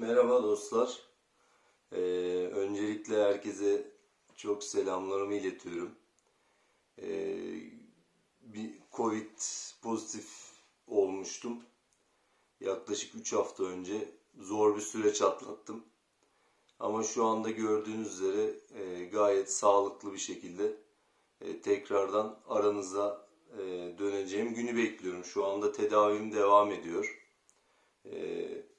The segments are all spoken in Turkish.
Merhaba dostlar. Ee, öncelikle herkese çok selamlarımı iletiyorum. Ee, bir Covid pozitif olmuştum. Yaklaşık 3 hafta önce zor bir süreç atlattım. Ama şu anda gördüğünüz üzere e, gayet sağlıklı bir şekilde e, tekrardan aranıza e, döneceğim günü bekliyorum. Şu anda tedavim devam ediyor. E,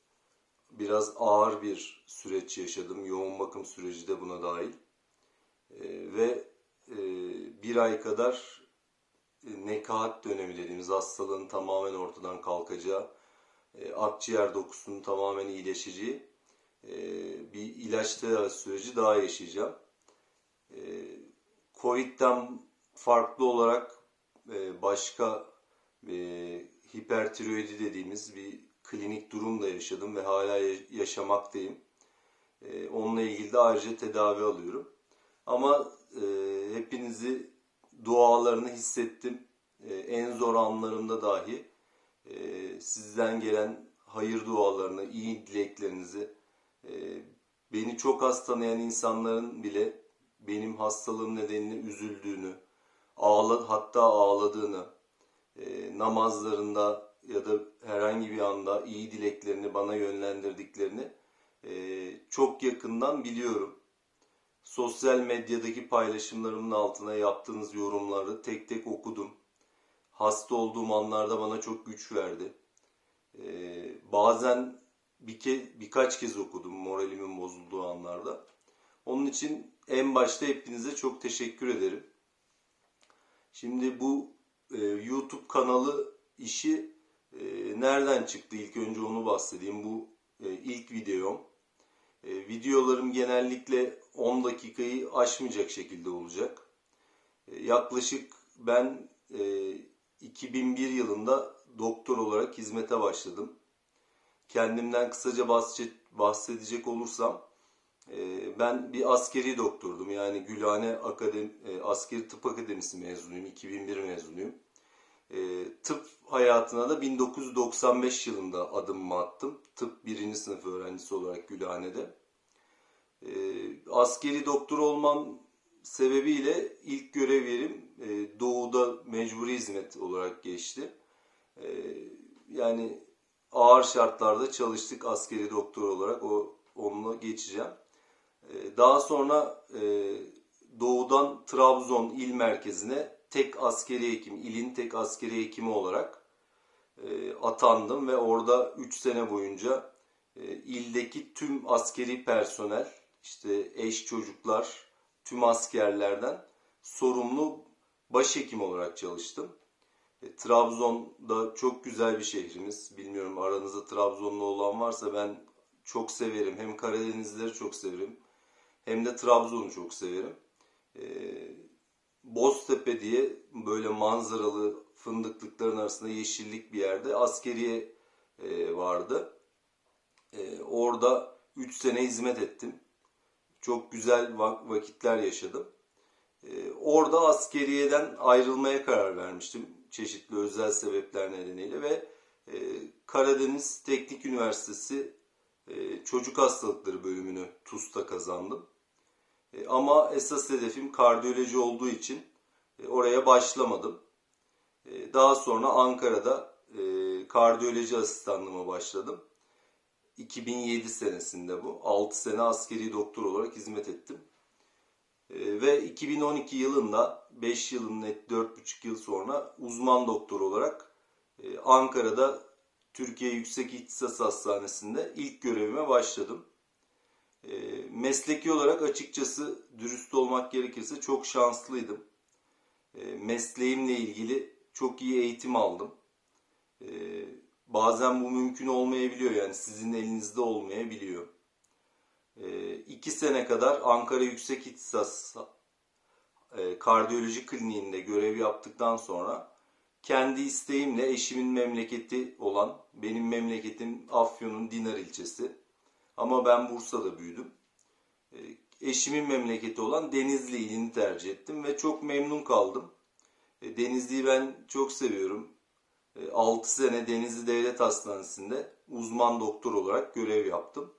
biraz ağır bir süreç yaşadım. Yoğun bakım süreci de buna dahil. Ee, ve e, bir ay kadar e, nekaat dönemi dediğimiz hastalığın tamamen ortadan kalkacağı, e, akciğer dokusunun tamamen iyileşeceği e, bir ilaç tedavi süreci daha yaşayacağım. E, Covid'den farklı olarak e, başka e, hipertiroidi dediğimiz bir klinik durum da yaşadım ve hala ya- yaşamaktayım. E, onunla ilgili de ayrıca tedavi alıyorum. Ama e, hepinizi dualarını hissettim. E, en zor anlarımda dahi e, sizden gelen hayır dualarını, iyi dileklerinizi, e, beni çok az tanıyan insanların bile benim hastalığım nedeniyle üzüldüğünü, ağla, hatta ağladığını, e, namazlarında ya da herhangi bir anda iyi dileklerini bana yönlendirdiklerini e, çok yakından biliyorum. Sosyal medyadaki paylaşımlarımın altına yaptığınız yorumları tek tek okudum. Hasta olduğum anlarda bana çok güç verdi. E, bazen bir ke birkaç kez okudum moralimin bozulduğu anlarda. Onun için en başta hepinize çok teşekkür ederim. Şimdi bu e, YouTube kanalı işi e, nereden çıktı? İlk önce onu bahsedeyim. Bu e, ilk videom. E, videolarım genellikle 10 dakikayı aşmayacak şekilde olacak. E, yaklaşık ben e, 2001 yılında doktor olarak hizmete başladım. Kendimden kısaca bahsedecek, olursam e, ben bir askeri doktordum. Yani Gülhane Akademi, e, Askeri Tıp Akademisi mezunuyum. 2001 mezunuyum. E, tıp hayatına da 1995 yılında adımımı attım. Tıp birinci sınıf öğrencisi olarak Gülhane'de. E, askeri doktor olmam sebebiyle ilk görev yerim e, doğuda mecburi hizmet olarak geçti. E, yani ağır şartlarda çalıştık askeri doktor olarak. O onunla geçeceğim. E, daha sonra e, doğudan Trabzon il merkezine tek askeri hekim, ilin tek askeri hekimi olarak e, atandım ve orada 3 sene boyunca e, ildeki tüm askeri personel, işte eş çocuklar, tüm askerlerden sorumlu başhekim olarak çalıştım. E, Trabzon da çok güzel bir şehrimiz. Bilmiyorum aranızda Trabzonlu olan varsa ben çok severim. Hem Karadenizlileri çok severim. Hem de Trabzon'u çok severim. E, Boztepe diye böyle manzaralı fındıklıkların arasında yeşillik bir yerde askeriye e, vardı. E, orada 3 sene hizmet ettim. Çok güzel va- vakitler yaşadım. E, orada askeriyeden ayrılmaya karar vermiştim. Çeşitli özel sebepler nedeniyle ve e, Karadeniz Teknik Üniversitesi e, Çocuk Hastalıkları bölümünü TUS'ta kazandım. E, Ama esas hedefim kardiyoloji olduğu için e, oraya başlamadım. E, Daha sonra Ankara'da kardiyoloji asistanlığıma başladım. 2007 senesinde bu. 6 sene askeri doktor olarak hizmet ettim. Ve 2012 yılında 5 yılın net 4,5 yıl sonra uzman doktor olarak Ankara'da Türkiye Yüksek İhtisas Hastanesi'nde ilk görevime başladım. E, mesleki olarak açıkçası dürüst olmak gerekirse çok şanslıydım. E, mesleğimle ilgili çok iyi eğitim aldım. E, bazen bu mümkün olmayabiliyor yani sizin elinizde olmayabiliyor. İki sene kadar Ankara Yüksek İhtisas Kardiyoloji Kliniğinde görev yaptıktan sonra kendi isteğimle eşimin memleketi olan benim memleketim Afyon'un Dinar ilçesi. Ama ben Bursa'da büyüdüm. E, Eşimin memleketi olan Denizli ilini tercih ettim ve çok memnun kaldım. E, Denizli'yi ben çok seviyorum. 6 sene Denizli Devlet Hastanesi'nde uzman doktor olarak görev yaptım.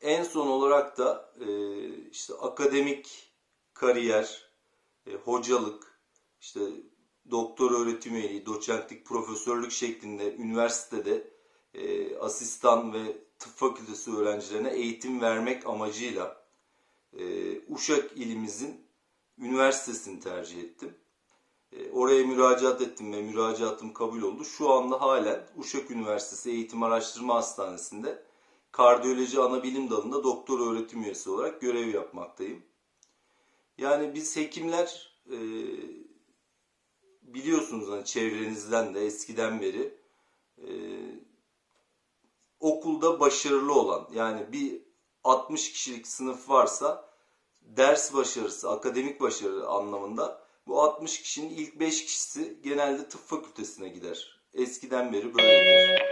En son olarak da e, işte akademik kariyer, e, hocalık, işte doktor öğretim üyeliği, doçentlik, profesörlük şeklinde üniversitede e, asistan ve tıp fakültesi öğrencilerine eğitim vermek amacıyla e, Uşak ilimizin üniversitesini tercih ettim. E, oraya müracaat ettim ve müracaatım kabul oldu. Şu anda halen Uşak Üniversitesi Eğitim Araştırma Hastanesi'nde kardiyoloji ana bilim dalında doktor öğretim üyesi olarak görev yapmaktayım. Yani biz hekimler e, biliyorsunuz hani çevrenizden de eskiden beri okulda başarılı olan yani bir 60 kişilik sınıf varsa ders başarısı, akademik başarı anlamında bu 60 kişinin ilk 5 kişisi genelde tıp fakültesine gider. Eskiden beri böyledir.